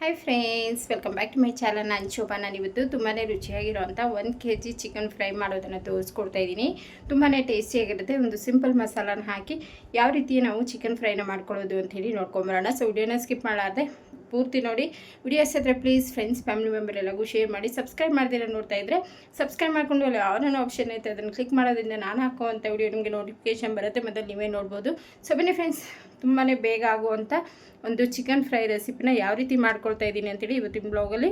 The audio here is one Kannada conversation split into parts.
Hi friends welcome back to my channel ನಾನು ಶೋಭಾ. ನಾನು ಇವತ್ತು ತುಂಬಾ ರುಚಿಯಾಗಿರುವಂಥ ಒಂದು ಕೆ ಜಿ ಚಿಕನ್ ಫ್ರೈ ಮಾಡೋದನ್ನು ತೋರಿಸ್ಕೊಡ್ತಾ ಇದ್ದೀನಿ. ತುಂಬಾ ಟೇಸ್ಟಿಯಾಗಿರುತ್ತೆ ಒಂದು ಸಿಂಪಲ್ ಮಸಾಲಾನ ಹಾಕಿ ಯಾವ ರೀತಿ ನಾವು ಚಿಕನ್ ಫ್ರೈನ ಮಾಡ್ಕೊಳ್ಳೋದು ಅಂತ ಹೇಳಿ ನೋಡ್ಕೊಂಬರೋಣ ಸೊ ವಿಡಿಯೋನ ಸ್ಕಿಪ್ ಮಾಡಾರ್ದೆ ಪೂರ್ತಿ ನೋಡಿ. ವಿಡಿಯೋಸ್ ಹತ್ರ ಪ್ಲೀಸ್ ಫ್ರೆಂಡ್ಸ್ ಫ್ಯಾಮಿಲಿ ಮೆಂಬರ್ ಎಲ್ಲಗೂ ಶೇರ್ ಮಾಡಿ ಸಬ್ಸ್ಕ್ರೈಬ್ ಮಾಡ್ದಿರ ನೋಡ್ತಾ ಇದ್ದರೆ ಸಬ್ಸ್ಕ್ರೈಬ್ ಮಾಡಿಕೊಂಡು ಅಲ್ಲಿ ಯಾವನೋ ಆಪ್ಷನ್ ಐತೆ, ಅದನ್ನು ಕ್ಲಿಕ್ ಮಾಡೋದ್ರಿಂದ ನಾನು ಹಾಕುವಂಥ ವಿಡಿಯೋ ನಿಮಗೆ ನೋಟಿಫಿಕೇಶನ್ ಬರುತ್ತೆ ಮತ್ತು ನೀವೇ ನೋಡ್ಬೋದು. ಸೊ ಬನ್ನಿ ಫ್ರೆಂಡ್ಸ್ ತುಂಬಾ ಬೇಗ ಆಗುವಂಥ ಒಂದು ಚಿಕನ್ ಫ್ರೈ ರೆಸಿಪಿನ ಯಾವ ರೀತಿ ಮಾಡ್ಕೊಳ್ತಾ ಇದ್ದೀನಿ ಅಂತೇಳಿ ಇವತ್ತಿನ ಬ್ಲಾಗಲ್ಲಿ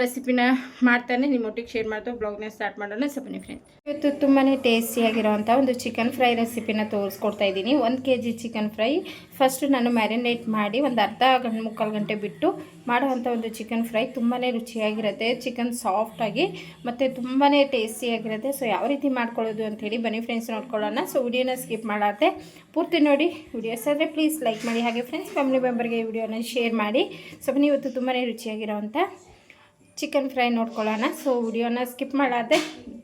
ರೆಸಿಪಿನ ಮಾಡ್ತಾನೆ ನಿಮ್ಮೊಟ್ಟಿಗೆ ಶೇರ್ ಮಾಡ್ತಾ ಬ್ಲಾಗ್ನ ಸ್ಟಾರ್ಟ್ ಮಾಡೋಣ. ಸೊ ಬನ್ನಿ ಫ್ರೆಂಡ್ಸ್ ಇವತ್ತು ತುಂಬಾ ಟೇಸ್ಟಿಯಾಗಿರೋವಂಥ ಒಂದು ಚಿಕನ್ ಫ್ರೈ ರೆಸಿಪಿನ ತೋರಿಸ್ಕೊಡ್ತಾ ಇದ್ದೀನಿ. ಒಂದು K G chicken fry first ನಾನು ಮ್ಯಾರಿನೇಟ್ ಮಾಡಿ ಒಂದು ಅರ್ಧ ಗಂಟೆ, ಮುಕ್ಕಾಲು ಗಂಟೆ ಬಿಟ್ಟು ಮಾಡುವಂಥ ಒಂದು ಚಿಕನ್ ಫ್ರೈ ತುಂಬಾ ರುಚಿಯಾಗಿರುತ್ತೆ. ಚಿಕನ್ ಸಾಫ್ಟಾಗಿ ಮತ್ತು ತುಂಬಾ ಟೇಸ್ಟಿಯಾಗಿರುತ್ತೆ ಸೊ ಯಾವ ರೀತಿ ಮಾಡ್ಕೊಳ್ಳೋದು ಅಂಥೇಳಿ ಬನ್ನಿ ಫ್ರೆಂಡ್ಸ್ ನೋಡ್ಕೊಳ್ಳೋಣ. ಸೊ ವಿಡಿಯೋನ ಸ್ಕಿಪ್ ಮಾಡತ್ತೆ ಪೂರ್ತಿ ನೋಡಿ ವಿಡಿಯೋಸ್ ಆದರೆ ಪ್ಲೀಸ್ ಲೈಕ್ ಮಾಡಿ. ಹಾಗೆ ಫ್ರೆಂಡ್ಸ್ ಫ್ಯಾಮಿಲಿ ಮೆಂಬರ್ಗೆ ವಿಡಿಯೋನ ಶೇರ್ ಮಾಡಿ. ಸೊ ಬನ್ನಿ, ಇವತ್ತು ತುಂಬಾ ರುಚಿಯಾಗಿರೋವಂಥ ಚಿಕನ್ ಫ್ರೈ ನೋಡ್ಕೊಳ್ಳೋಣ. ಸೊ ವಿಡಿಯೋನ ಸ್ಕಿಪ್ ಮಾಡಾದೆ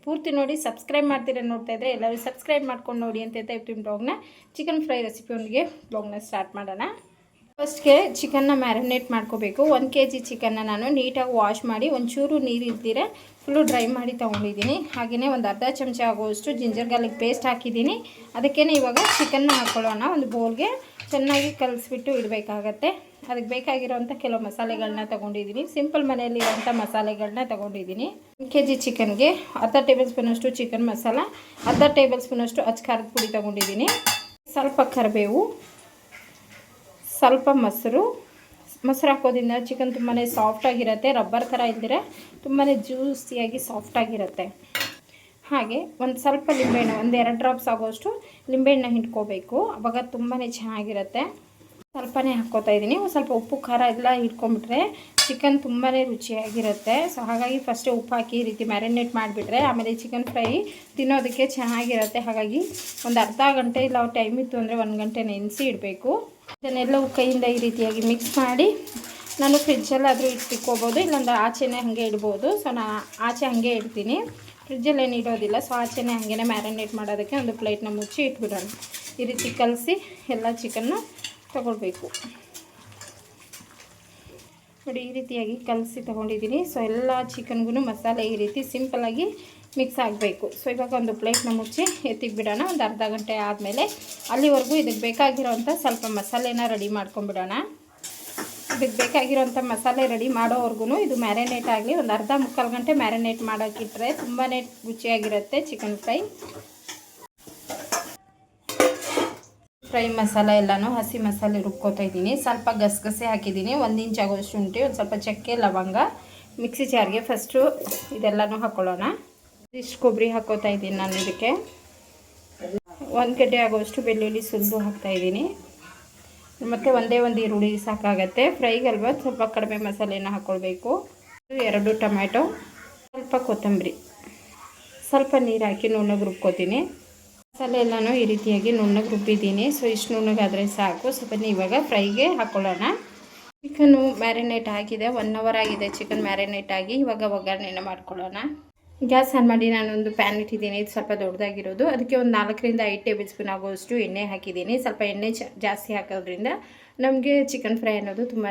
ಪೂರ್ತಿ ನೋಡಿ ಸಬ್ಸ್ಕ್ರೈಬ್ ಮಾಡ್ತೀರ ನೋಡ್ತಾ ಇದ್ದರೆ ಎಲ್ಲರೂ ಸಬ್ಸ್ಕ್ರೈಬ್ ಮಾಡ್ಕೊಂಡು ನೋಡಿ ಅಂತ ಹೇಳ್ತಾ ಇರ್ತೀನಿ ಬ್ಲಾಗ್ನ. ಚಿಕನ್ ಫ್ರೈ ರೆಸಿಪಿಯೊಂದಿಗೆ ಬ್ಲಾಗ್ನ ಸ್ಟಾರ್ಟ್ ಮಾಡೋಣ. ಫಸ್ಟ್ಗೆ ಚಿಕನ್ನ ಮ್ಯಾರಿನೇಟ್ ಮಾಡ್ಕೋಬೇಕು. ಒಂದು ಕೆ ಜಿ ಚಿಕನ್ನ ನಾನು ನೀಟಾಗಿ ವಾಶ್ ಮಾಡಿ ಒಂಚೂರು ನೀರು ಇಲ್ದಿರ ಫುಲ್ಲು ಡ್ರೈ ಮಾಡಿ ತೊಗೊಂಡಿದ್ದೀನಿ. ಹಾಗೆಯೇ ಒಂದು ಅರ್ಧ ಚಮಚ ಆಗುವಷ್ಟು ಜಿಂಜರ್ ಗಾರ್ಲಿಕ್ ಪೇಸ್ಟ್ ಹಾಕಿದ್ದೀನಿ. ಅದಕ್ಕೇ ಇವಾಗ ಚಿಕನ್ನ ಹಾಕ್ಕೊಳ್ಳೋಣ ಒಂದು ಬೋಲ್ಗೆ ಚೆನ್ನಾಗಿ ಕಲಿಸ್ಬಿಟ್ಟು ಇಡಬೇಕಾಗತ್ತೆ. ಅದಕ್ಕೆ ಬೇಕಾಗಿರೋಂಥ ಕೆಲವು ಮಸಾಲೆಗಳನ್ನ ತೊಗೊಂಡಿದ್ದೀನಿ. ಸಿಂಪಲ್ ಮನೆಯಲ್ಲಿರೋಂಥ ಮಸಾಲೆಗಳನ್ನ ತೊಗೊಂಡಿದ್ದೀನಿ. ಒಂದು ಕೆ ಜಿ ಚಿಕನ್ಗೆ ಅರ್ಧ ಟೇಬಲ್ ಸ್ಪೂನಷ್ಟು ಚಿಕನ್ ಮಸಾಲ, ಅರ್ಧ ಟೇಬಲ್ ಸ್ಪೂನಷ್ಟು ಅಚ್ಚ ಖಾರದ ಪುಡಿ ತೊಗೊಂಡಿದ್ದೀನಿ. ಸ್ವಲ್ಪ ಕರಿಬೇವು, ಸ್ವಲ್ಪ ಮೊಸರು. ಮೊಸರು ಹಾಕೋದ್ರಿಂದ ಚಿಕನ್ ತುಂಬಾ ಸಾಫ್ಟಾಗಿರುತ್ತೆ ರಬ್ಬರ್ ಥರ ಇದ್ದರೆ ತುಂಬಾ ಜ್ಯೂಸಿಯಾಗಿ ಸಾಫ್ಟಾಗಿರುತ್ತೆ ಹಾಗೆ ಒಂದು ಸ್ವಲ್ಪ ಲಿಂಬೆಹಣ್ಣು, ಒಂದು ಎರಡು ಡ್ರಾಪ್ಸ್ ಆಗೋಷ್ಟು ಲಿಂಬೆಹಣ್ಣು ಹಿಡ್ಕೋಬೇಕು. ಅವಾಗ ತುಂಬಾ ಚೆನ್ನಾಗಿರುತ್ತೆ. ಸ್ವಲ್ಪನೇ ಹಾಕ್ಕೋತಾ ಇದ್ದೀನಿ. ಒಂದು ಸ್ವಲ್ಪ ಉಪ್ಪು, ಖಾರ ಎಲ್ಲ ಹಿಡ್ಕೊಂಬಿಟ್ರೆ ಚಿಕನ್ ತುಂಬಾ ರುಚಿಯಾಗಿರುತ್ತೆ. ಸೊ ಹಾಗಾಗಿ ಫಸ್ಟೇ ಉಪ್ಪು ಹಾಕಿ ಈ ರೀತಿ ಮ್ಯಾರಿನೇಟ್ ಮಾಡಿಬಿಟ್ರೆ ಆಮೇಲೆ ಚಿಕನ್ ಫ್ರೈ ತಿನ್ನೋದಕ್ಕೆ ಚೆನ್ನಾಗಿರುತ್ತೆ. ಹಾಗಾಗಿ ಒಂದು ಅರ್ಧ ಗಂಟೆ ಇಲ್ಲ ಟೈಮ್ ಇತ್ತು ಅಂದರೆ ಒಂದು ಗಂಟೆ ನೆನೆಸಿ ಇಡಬೇಕು. ಇದನ್ನೆಲ್ಲವೂ ಕೈಯಿಂದ ಈ ರೀತಿಯಾಗಿ ಮಿಕ್ಸ್ ಮಾಡಿ ನಾನು ಫ್ರಿಜ್ಜಲ್ಲಾದರೂ ಇಟ್ಬಿಕ್ಕೋಬೋದು ಇಲ್ಲಾಂದ್ರೆ ಆಚೆನೇ ಹಾಗೆ ಇಡ್ಬೋದು. ಸೊ ನಾನು ಆಚೆ ಹಾಗೆ ಇಡ್ತೀನಿ. ಫ್ರಿಜ್ಜಲ್ಲಿ ಏನು ಇಡೋದಿಲ್ಲ. ಸೊ ಆಚೆನೇ ಹಾಗೆ ಮ್ಯಾರಿನೇಟ್ ಮಾಡೋದಕ್ಕೆ ಒಂದು ಪ್ಲೇಟ್ನ ಮುಚ್ಚಿ ಇಟ್ಬಿಡೋಣ. ಈ ರೀತಿ ಕಲಸಿ ಎಲ್ಲ ಚಿಕನ್ನ ತಗೊಳ್ಬೇಕು. ನೋಡಿ, ಈ ರೀತಿಯಾಗಿ ಕಲಸಿ ತೊಗೊಂಡಿದ್ದೀನಿ. ಸೊ ಎಲ್ಲ ಚಿಕನ್ಗೂ ಮಸಾಲೆ ಈ ರೀತಿ ಸಿಂಪಲ್ಲಾಗಿ ಮಿಕ್ಸ್ ಆಗಬೇಕು. ಸೊ ಇವಾಗ ಒಂದು ಪ್ಲೇಟ್ನ ಮುಚ್ಚಿ ಎತ್ತಿಗೆ ಬಿಡೋಣ ಒಂದು ಅರ್ಧ ಗಂಟೆ ಆದಮೇಲೆ ಅಲ್ಲಿವರೆಗೂ ಇದಕ್ಕೆ ಬೇಕಾಗಿರೋವಂಥ ಸ್ವಲ್ಪ ಮಸಾಲೆನ ರೆಡಿ ಮಾಡ್ಕೊಂಬಿಡೋಣ ಇದಕ್ಕೆ ಬೇಕಾಗಿರೋಂಥ ಮಸಾಲೆ ರೆಡಿ ಮಾಡೋವರೆಗೂ ಇದು ಮ್ಯಾರಿನೇಟ್ ಆಗಲಿ ಒಂದು ಅರ್ಧ ಮುಕ್ಕಾಲು ಗಂಟೆ ಮ್ಯಾರಿನೇಟ್ ಮಾಡೋಕ್ಕಿಟ್ರೆ ತುಂಬಾ ರುಚಿಯಾಗಿರುತ್ತೆ ಚಿಕನ್ ಫ್ರೈ ಫ್ರೈ ಮಸಾಲೆ ಎಲ್ಲನೂ ಹಸಿ ಮಸಾಲೆ ರುಬ್ಕೋತಾ ಇದ್ದೀನಿ. ಸ್ವಲ್ಪ ಗಸಗಸೆ ಹಾಕಿದ್ದೀನಿ. ಒಂದು ಇಂಚ್ ಆಗೋಷ್ಟು ಶುಂಠಿ ಒಂದು ಸ್ವಲ್ಪ ಚಕ್ಕೆ, ಲವಂಗ. ಮಿಕ್ಸಿ ಜಾರ್ಗೆ ಫಸ್ಟು ಇದೆಲ್ಲನೂ ಹಾಕ್ಕೊಳ್ಳೋಣ ಇಷ್ಟು ಕೊಬ್ಬರಿ ಹಾಕೋತಾ ಇದ್ದೀನಿ ನಾನು ಇದಕ್ಕೆ. ಒಂದು ಗಡ್ಡೆ ಆಗೋಷ್ಟು ಬೆಳ್ಳುಳ್ಳಿ ಸುಲಿದು ಹಾಕ್ತಾಯಿದ್ದೀನಿ ಮತ್ತು ಒಂದೇ ಒಂದು ಈರುಳ್ಳಿ ಸಾಕಾಗತ್ತೆ. ಫ್ರೈಗಲ್ವ ಸ್ವಲ್ಪ ಕಡಿಮೆ ಮಸಾಲೆನ ಹಾಕ್ಕೊಳ್ಬೇಕು ಎರಡು ಟೊಮ್ಯಾಟೊ, ಸ್ವಲ್ಪ ಕೊತ್ತಂಬರಿ. ಸ್ವಲ್ಪ ನೀರು ಹಾಕಿ ನುಣ್ಣಗೆ ರುಬ್ಕೋತೀನಿ. ಮಸಾಲೆ ಎಲ್ಲನೂ ಈ ರೀತಿಯಾಗಿ ನುಣ್ಣಗೆ ರುಬ್ಬಿದ್ದೀನಿ. ಸೊ, ಇಷ್ಟು ನುಣ್ಣಗಾದರೆ ಸಾಕು. ಸ್ವಲ್ಪ ಇವಾಗ ಫ್ರೈಗೆ ಹಾಕ್ಕೊಳ್ಳೋಣ ಚಿಕನ್ನು ಮ್ಯಾರಿನೇಟ್ ಆಗಿದೆ. ಒನ್ ಅವರ್ ಆಗಿದೆ ಚಿಕನ್ ಮ್ಯಾರಿನೇಟ್ ಆಗಿ. ಇವಾಗ ಒಗ್ಗರಣೆನ ಮಾಡ್ಕೊಳ್ಳೋಣ. ಗ್ಯಾಸ್ ಆನ್ ಮಾಡಿ ನಾನೊಂದು ಪ್ಯಾನ್ ಇಟ್ಟಿದ್ದೀನಿ. ಇದು ಸ್ವಲ್ಪ ದೊಡ್ಡದಾಗಿರೋದು. ಅದಕ್ಕೆ ಒಂದು ನಾಲ್ಕರಿಂದ ಐದು ಟೇಬಲ್ ಸ್ಪೂನ್ ಆಗುವಷ್ಟು ಎಣ್ಣೆ ಹಾಕಿದ್ದೀನಿ. ಸ್ವಲ್ಪ ಎಣ್ಣೆ ಜಾಸ್ತಿ ಹಾಕೋದ್ರಿಂದ ನಮಗೆ ಚಿಕನ್ ಫ್ರೈ ಅನ್ನೋದು ತುಂಬಾ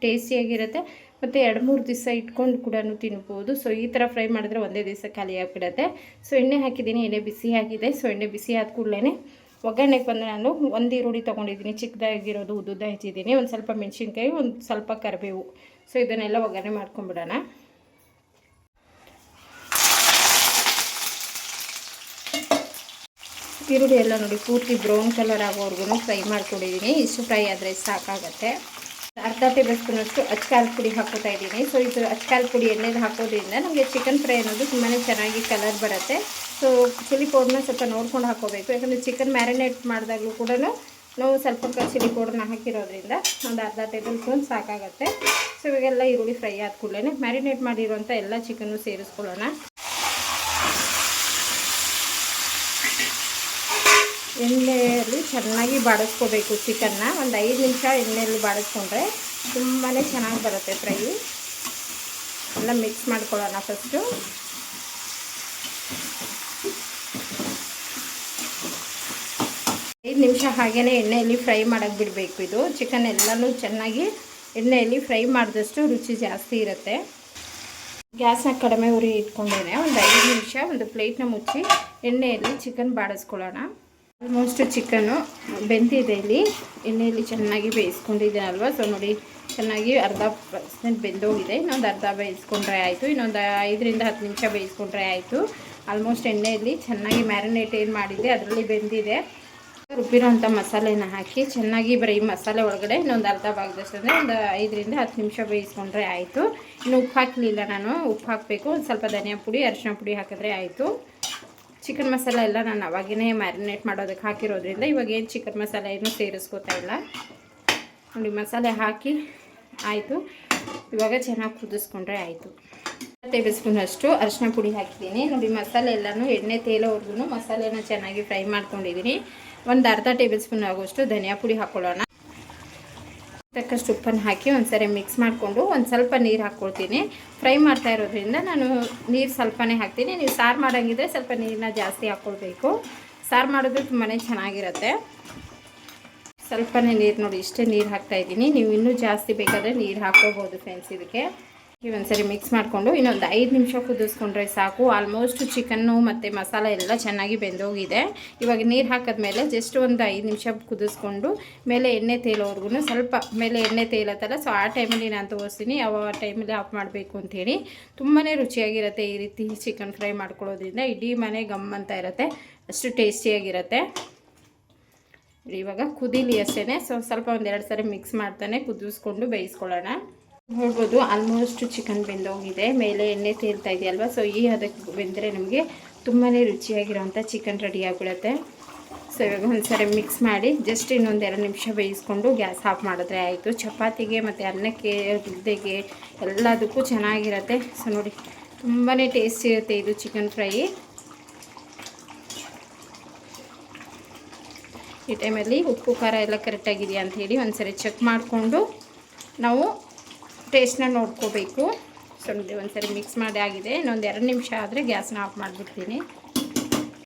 ಟೇಸ್ಟಿಯಾಗಿರುತ್ತೆ. ಮತ್ತು ಎರಡು ಮೂರು ದಿವಸ ಇಟ್ಕೊಂಡು ಕೂಡ ತಿನ್ಬೋದು. ಸೊ, ಈ ಥರ ಫ್ರೈ ಮಾಡಿದ್ರೆ ಒಂದೇ ದಿವಸ ಖಾಲಿ ಸೊ, ಎಣ್ಣೆ ಹಾಕಿದ್ದೀನಿ. ಎಣ್ಣೆ ಬಿಸಿ ಆಗಿದೆ. ಸೊ, ಎಣ್ಣೆ ಬಿಸಿ ಆದ ಕೂಡಲೇ ಒಗ್ಗರಣೆಗೆ ಬಂದು ನಾನು ಒಂದು ಈರುಳ್ಳಿ ತೊಗೊಂಡಿದ್ದೀನಿ. ಚಿಕ್ಕದಾಗಿರೋದು, ಉದ್ದುದ್ದ ಹೆಚ್ಚಿದ್ದೀನಿ. ಒಂದು ಸ್ವಲ್ಪ ಮೆಣಸಿನ್ಕಾಯಿ, ಒಂದು ಸ್ವಲ್ಪ ಕರಿಬೇವು. ಸೊ, ಇದನ್ನೆಲ್ಲ ಒಗ್ಗರಣೆ ಮಾಡ್ಕೊಂಬಿಡೋಣ ಈರುಳ್ಳಿ ಎಲ್ಲ ನೋಡಿ ಪೂರ್ತಿ ಬ್ರೌನ್ ಕಲರ್ ಆಗೋವರೆಗೂ ಫ್ರೈ ಮಾಡ್ಕೊಂಡಿದ್ದೀನಿ. ಇಷ್ಟು ಫ್ರೈ ಆದರೆ ಸಾಕಾಗತ್ತೆ. ಅರ್ಧ ಟೇಬಲ್ ಸ್ಪೂನಷ್ಟು ಅಚ್ಕಾಲ್ ಪುಡಿ ಹಾಕೋತಾ ಇದ್ದೀನಿ. ಸೊ ಇದು ಅಚ್ಕಾಲ್ ಪುಡಿ ಎಣ್ಣೆದು ಹಾಕೋದ್ರಿಂದ ನಮಗೆ ಚಿಕನ್ ಫ್ರೈ ಅನ್ನೋದು ತುಂಬಾ ಚೆನ್ನಾಗಿ ಕಲರ್ ಬರುತ್ತೆ. ಸೊ ಚಿಲ್ಲಿ ಪೌಡ್ರನ್ನ ಸ್ವಲ್ಪ ನೋಡ್ಕೊಂಡು ಹಾಕೋಬೇಕು. ಯಾಕಂದರೆ ಚಿಕನ್ ಮ್ಯಾರಿನೇಟ್ ಮಾಡಿದಾಗಲೂ ಕೂಡ ನಾವು ಸ್ವಲ್ಪ ಚಿಲ್ಲಿ ಪೌಡ್ರನ್ನ ಹಾಕಿರೋದ್ರಿಂದ ಒಂದು ಅರ್ಧ ಟೇಬಲ್ ಸ್ಪೂನ್ ಸಾಕಾಗುತ್ತೆ. ಸೊ ಇವಾಗೆಲ್ಲ ಈರುಳ್ಳಿ ಫ್ರೈ ಆದ ಕೂಡಲೇ ಮ್ಯಾರಿನೇಟ್ ಮಾಡಿರುವಂಥ ಎಲ್ಲ ಚಿಕನ್ನು ಸೇರಿಸ್ಕೊಳ್ಳೋಣ. ಎಣ್ಣೆಯಲ್ಲಿ ಚೆನ್ನಾಗಿ ಬಾಡಿಸ್ಕೋಬೇಕು ಚಿಕನ್ನ. ಒಂದು ಐದು ನಿಮಿಷ ಎಣ್ಣೆಯಲ್ಲಿ ಬಾಡಿಸ್ಕೊಂಡ್ರೆ ತುಂಬಾ ಚೆನ್ನಾಗಿ ಬರುತ್ತೆ ಫ್ರೈ. ಎಲ್ಲ ಮಿಕ್ಸ್ ಮಾಡ್ಕೊಳ್ಳೋಣ ಫಸ್ಟು. ಐದು ನಿಮಿಷ ಹಾಗೇ ಎಣ್ಣೆಯಲ್ಲಿ ಫ್ರೈ ಮಾಡೋಕ್ಕೆ ಬಿಡಬೇಕು ಇದು. ಚಿಕನ್ ಎಲ್ಲನೂ ಚೆನ್ನಾಗಿ ಎಣ್ಣೆಯಲ್ಲಿ ಫ್ರೈ ಮಾಡಿದಷ್ಟು ರುಚಿ ಜಾಸ್ತಿ ಇರುತ್ತೆ. ಗ್ಯಾಸ್ನ ಕಡಿಮೆ ಉರಿ ಇಟ್ಕೊಂಡೇನೆ ಒಂದು ಐದು ನಿಮಿಷ ಒಂದು ಪ್ಲೇಟ್ನ ಮುಚ್ಚಿ ಎಣ್ಣೆಯಲ್ಲಿ ಚಿಕನ್ ಬಾಡಿಸ್ಕೊಳ್ಳೋಣ. ಆಲ್ಮೋಸ್ಟ್ ಚಿಕನ್ನು ಬೆಂದಿದೆ ಇಲ್ಲಿ. ಎಣ್ಣೆಯಲ್ಲಿ ಚೆನ್ನಾಗಿ ಬೇಯಿಸ್ಕೊಂಡಿದ್ದೀನಲ್ವ ಸೊ ನೋಡಿ, ಚೆನ್ನಾಗಿ ಅರ್ಧ ಪರ್ಸೆಂಟ್ ಬೆಂದೋಗಿದೆ. ಇನ್ನೊಂದು ಅರ್ಧ ಬೇಯಿಸ್ಕೊಂಡ್ರೆ ಆಯಿತು. ಇನ್ನೊಂದು ಐದರಿಂದ ಹತ್ತು ನಿಮಿಷ ಬೇಯಿಸ್ಕೊಂಡ್ರೆ ಆಯಿತು. ಆಲ್ಮೋಸ್ಟ್ ಎಣ್ಣೆಯಲ್ಲಿ ಚೆನ್ನಾಗಿ ಮ್ಯಾರಿನೇಟ್ ಏನು ಮಾಡಿದ್ದೆ, ಅದರಲ್ಲಿ ಬೆಂದಿದೆ. ರುಬ್ಬಿರೋಂಥ ಮಸಾಲೆನ ಹಾಕಿ ಚೆನ್ನಾಗಿ ಬರೀ ಮಸಾಲೆ ಒಳಗಡೆ ಇನ್ನೊಂದು ಅರ್ಧ ಭಾಗದಷ್ಟು ಅಂದರೆ ಒಂದು ಐದರಿಂದ ಹತ್ತು ನಿಮಿಷ ಬೇಯಿಸ್ಕೊಂಡ್ರೆ ಆಯಿತು. ಇನ್ನು ಉಪ್ಪು ಹಾಕಲಿಲ್ಲ ನಾನು. ಉಪ್ಪು ಹಾಕಬೇಕು. ಒಂದು ಸ್ವಲ್ಪ ಧನಿಯಾ ಪುಡಿ ಅರಿಶಿನ ಪುಡಿ ಹಾಕಿದ್ರೆ ಆಯಿತು. ಚಿಕನ್ ಮಸಾಲ ಎಲ್ಲ ನಾನು ಅವಾಗೇ ಮ್ಯಾರಿನೇಟ್ ಮಾಡೋದಕ್ಕೆ ಹಾಕಿರೋದ್ರಿಂದ ಇವಾಗ ಏನು ಚಿಕನ್ ಮಸಾಲ ಏನು ಸೇರಿಸ್ಕೋತಾ ಇಲ್ಲ. ನೋಡಿ, ಮಸಾಲೆ ಹಾಕಿ ಆಯಿತು. ಇವಾಗ ಚೆನ್ನಾಗಿ ಕುದಿಸ್ಕೊಂಡ್ರೆ ಆಯಿತು. ಟೇಬಲ್ ಸ್ಪೂನ್ ಅಷ್ಟು ಅರಿಶಿನ ಪುಡಿ ಹಾಕಿದ್ದೀನಿ. ನೋಡಿ, ಮಸಾಲೆ ಎಲ್ಲನೂ ಎಣ್ಣೆ ತೇಲೋವರೆಗೂ ಮಸಾಲೆನ ಚೆನ್ನಾಗಿ ಫ್ರೈ ಮಾಡ್ಕೊಂಡಿದ್ದೀನಿ. ಒಂದು ಅರ್ಧ ಟೇಬಲ್ ಸ್ಪೂನ್ ಆಗುವಷ್ಟು ಧನಿಯಾ ಪುಡಿ ಹಾಕ್ಕೊಳ್ಳೋಣ ತಕ್ಕಷ್ಟು ಉಪ್ಪನ್ನು ಹಾಕಿ ಒಂದ್ಸರಿ ಮಿಕ್ಸ್ ಮಾಡಿಕೊಂಡು ಒಂದು ಸ್ವಲ್ಪ ನೀರು ಹಾಕ್ಕೊಳ್ತೀನಿ ಫ್ರೈ ಮಾಡ್ತಾ ಇರೋದ್ರಿಂದ ನಾನು ನೀರು ಸ್ವಲ್ಪನೇ ಹಾಕ್ತೀನಿ. ನೀವು ಸಾರು ಮಾಡೋಂಗಿದ್ರೆ ಸ್ವಲ್ಪ ನೀರನ್ನ ಜಾಸ್ತಿ ಹಾಕ್ಕೊಳ್ಬೇಕು ಸಾರು ಮಾಡೋದು ತುಂಬಾ ಚೆನ್ನಾಗಿರುತ್ತೆ. ಸ್ವಲ್ಪನೇ ನೀರು ನೋಡಿ, ಇಷ್ಟೇ ನೀರು ಹಾಕ್ತಾ ಇದ್ದೀನಿ. ನೀವು ಇನ್ನೂ ಜಾಸ್ತಿ ಬೇಕಾದರೆ ನೀರು ಹಾಕ್ಕೋಬೋದು ಫ್ರೆಂಡ್ಸ್ ಇದಕ್ಕೆ. ಒಂದ್ಸರಿ ಮಿಕ್ಸ್ ಮಾಡಿಕೊಂಡು ಇನ್ನೊಂದು ಐದು ನಿಮಿಷ ಕುದಿಸ್ಕೊಂಡ್ರೆ ಸಾಕು. ಆಲ್ಮೋಸ್ಟ್ ಚಿಕನ್ನು ಮತ್ತು ಮಸಾಲೆ ಎಲ್ಲ ಚೆನ್ನಾಗಿ ಬೆಂದೋಗಿದೆ. ಇವಾಗ ನೀರು ಹಾಕಿದ್ಮೇಲೆ ಜಸ್ಟ್ ಒಂದು ಐದು ನಿಮಿಷ ಕುದಿಸ್ಕೊಂಡು ಮೇಲೆ ಎಣ್ಣೆ ತೇಲೋವರೆಗೂ ಸ್ವಲ್ಪ ಮೇಲೆ ಎಣ್ಣೆ ತೇಲತ್ತಲ್ಲ ಸೊ ಆ ಟೈಮಲ್ಲಿ ನಾನು ತೋರಿಸ್ತೀನಿ. ಯಾವ ಟೈಮಲ್ಲಿ ಆಫ್ ಮಾಡಬೇಕು ಅಂಥೇಳಿ ತುಂಬಾ ರುಚಿಯಾಗಿರುತ್ತೆ ಈ ರೀತಿ ಚಿಕನ್ ಫ್ರೈ ಮಾಡ್ಕೊಳ್ಳೋದ್ರಿಂದ. ಇಡೀ ಮನೆ ಗಮ್ ಅಂತ ಇರುತ್ತೆ. ಅಷ್ಟು ಟೇಸ್ಟಿಯಾಗಿರುತ್ತೆ ಇವಾಗ ಕುದೀಲಿ ಅಷ್ಟೇ ಸೊ ಸ್ವಲ್ಪ ಒಂದೆರಡು ಸರಿ ಮಿಕ್ಸ್ ಮಾಡ್ತಾನೆ, ಕುದಿಸ್ಕೊಂಡು ಬೇಯಿಸ್ಕೊಳ್ಳೋಣ. ನೋಡ್ಬೋದು ಆಲ್ಮೋಸ್ಟ್ ಚಿಕನ್ ಬೆಂದೋಗಿದೆ. ಮೇಲೆ ಎಣ್ಣೆ ತೇಲ್ತಾ ಇದೆಯಲ್ವ? ಸೊ ಈ ಅದಕ್ಕೆ ಬೆಂದರೆ ನಮಗೆ ತುಂಬಾ ರುಚಿಯಾಗಿರೋಂಥ ಚಿಕನ್ ರೆಡಿ ಆಗಿಬಿಡುತ್ತೆ. ಸೊ ಇವಾಗ ಒಂದ್ಸರಿ ಮಿಕ್ಸ್ ಮಾಡಿ ಜಸ್ಟ್ ಇನ್ನೊಂದು ಎರಡು ನಿಮಿಷ ಬೇಯಿಸ್ಕೊಂಡು ಗ್ಯಾಸ್ ಆಫ್ ಮಾಡಿದ್ರೆ ಆಯಿತು. ಚಪಾತಿಗೆ ಮತ್ತು ಅನ್ನಕ್ಕೆ ಮುದ್ದೆಗೆ ಎಲ್ಲದಕ್ಕೂ ಚೆನ್ನಾಗಿರುತ್ತೆ. ಸೊ ನೋಡಿ ತುಂಬಾ ಟೇಸ್ಟಿ ಇರುತ್ತೆ ಇದು ಚಿಕನ್ ಫ್ರೈ ಈ ಟೈಮಲ್ಲಿ ಉಪ್ಪು, ಖಾರ ಎಲ್ಲ ಕರೆಕ್ಟಾಗಿದೆಯಾ ಅಂಥೇಳಿ ಒಂದ್ಸರಿ ಚೆಕ್ ಮಾಡಿಕೊಂಡು ನಾವು ಟೇಸ್ಟ್ನ ನೋಡ್ಕೋಬೇಕು. ಸೊ ಒಂದು ಸರಿ ಮಿಕ್ಸ್ ಮಾಡಿ ಆಗಿದೆ. ಇನ್ನೊಂದು ಎರಡು ನಿಮಿಷ ಆದರೆ ಗ್ಯಾಸ್ನ ಆಫ್ ಮಾಡಿಬಿಡ್ತೀನಿ.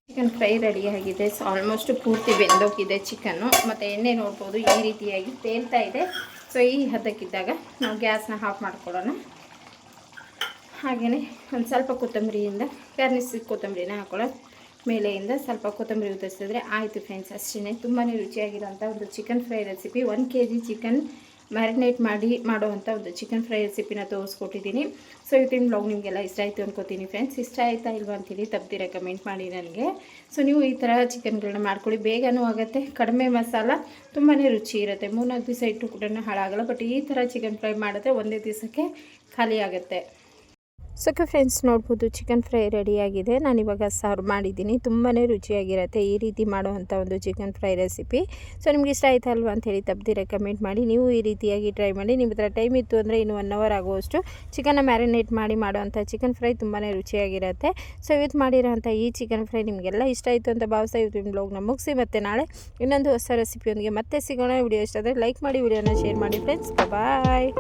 ಚಿಕನ್ ಫ್ರೈ ರೆಡಿಯಾಗಿದೆ ಸೊ ಆಲ್ಮೋಸ್ಟ್ ಪೂರ್ತಿ ಬೆಂದೋಗಿದೆ ಚಿಕನ್ನು ಮತ್ತು ಎಣ್ಣೆ ನೋಡ್ಬೋದು, ಈ ರೀತಿಯಾಗಿ ತೇಲ್ತಾ ಇದೆ. ಸೊ ಈ ಹದಕ್ಕಿದ್ದಾಗ ನಾವು ಗ್ಯಾಸ್ನ ಆಫ್ ಮಾಡ್ಕೊಳ್ಳೋಣ ಹಾಗೆಯೇ ಒಂದು ಸ್ವಲ್ಪ ಕೊತ್ತಂಬರಿಯಿಂದ ಗಾರ್ನಿಸ್ ಕೊತ್ತಂಬರಿನ ಹಾಕೊಳ್ಳೋದು ಮೇಲೆಯಿಂದ ಸ್ವಲ್ಪ ಕೊತ್ತಂಬರಿ ಉದಿಸಿದ್ರೆ ಆಯಿತು ಫ್ರೆಂಡ್ಸ್ ಅಷ್ಟೇ ತುಂಬಾ ರುಚಿಯಾಗಿರೋಂಥ ಒಂದು chicken fry recipe one K G chicken marinate ಮಾಡಿ ಮಾಡುವಂಥ ಒಂದು ಚಿಕನ್ ಫ್ರೈ ರೆಸಿಪಿನ ತೋರಿಸ್ಕೊಟ್ಟಿದ್ದೀನಿ. ಸೊ ಇವತ್ತಿನ ಬ್ಲಾಗ್ ನಿಮಗೆಲ್ಲ ಇಷ್ಟ ಆಯಿತು ಅನ್ಕೋತೀನಿ ಫ್ರೆಂಡ್ಸ್ ಇಷ್ಟ ಆಯಿತಾ ಇಲ್ವಾ ಅಂತೇಳಿ ತಪ್ಪದಿರ ಕಮೆಂಟ್ ಮಾಡಿ ನನಗೆ. ಸೊ ನೀವು ಈ ಥರ ಚಿಕನ್ಗಳನ್ನ ಮಾಡ್ಕೊಳ್ಳಿ. ಬೇಗನೂ ಆಗುತ್ತೆ, ಕಡಿಮೆ ಮಸಾಲ ತುಂಬಾ ರುಚಿ ಇರುತ್ತೆ. ಮೂರ್ನಾಲ್ಕು ದಿವಸ ಇಟ್ಟು ಕೂಡ ಹಾಳಾಗಲ್ಲ ಬಟ್ ಈ ಥರ ಚಿಕನ್ ಫ್ರೈ ಮಾಡಿದ್ರೆ ಒಂದೇ ದಿವಸಕ್ಕೆ ಖಾಲಿ ಆಗುತ್ತೆ ಸೊ ಫ್ರೆಂಡ್ಸ್ ನೋಡ್ಬೋದು ಚಿಕನ್ ಫ್ರೈ ರೆಡಿಯಾಗಿದೆ ನಾನಿವಾಗ ಸರ್ವ್ ಮಾಡಿದ್ದೀನಿ. ತುಂಬಾ ರುಚಿಯಾಗಿರುತ್ತೆ ಈ ರೀತಿ ಮಾಡುವಂಥ ಒಂದು ಚಿಕನ್ ಫ್ರೈ ರೆಸಿಪಿ ಸೊ, ನಿಮ್ಗೆ ಇಷ್ಟ ಆಯ್ತಲ್ವಾ ಅಂತ ಹೇಳಿ ತಪ್ಪದಿರ ಕಮೆಂಟ್ ಮಾಡಿ. ನೀವು ಈ ರೀತಿಯಾಗಿ ಟ್ರೈ ಮಾಡಿ. ನಿಮ್ಮ ಹತ್ರ ಟೈಮ್ ಇತ್ತು ಅಂದರೆ ಇನ್ನು ಒನ್ ಅವರ್ ಆಗುವಷ್ಟು ಚಿಕನ್ನ ಮ್ಯಾರಿನೇಟ್ ಮಾಡಿ ಮಾಡುವಂಥ ಚಿಕನ್ ಫ್ರೈ ತುಂಬಾ ರುಚಿಯಾಗಿರುತ್ತೆ. ಸೊ, ಇವತ್ತು ಮಾಡಿರೋಂಥ ಈ ಚಿಕನ್ ಫ್ರೈ ನಿಮಗೆಲ್ಲ ಇಷ್ಟ ಆಯಿತು ಅಂತ ಭಾವಿಸ್ತಾ ಇವತ್ತಿನ ಬ್ಲಾಗ್ನ ಮುಗಿಸಿ ಮತ್ತು ನಾಳೆ ಇನ್ನೊಂದು ಹೊಸ ರೆಸಿಪಿಯೊಂದಿಗೆ ಮತ್ತೆ ಸಿಗೋಣ. ವಿಡಿಯೋ ಇಷ್ಟ ಆದರೆ ಲೈಕ್ ಮಾಡಿ, ವಿಡಿಯೋನ ಶೇರ್ ಮಾಡಿ ಫ್ರೆಂಡ್ಸ್ ಬಾಯ್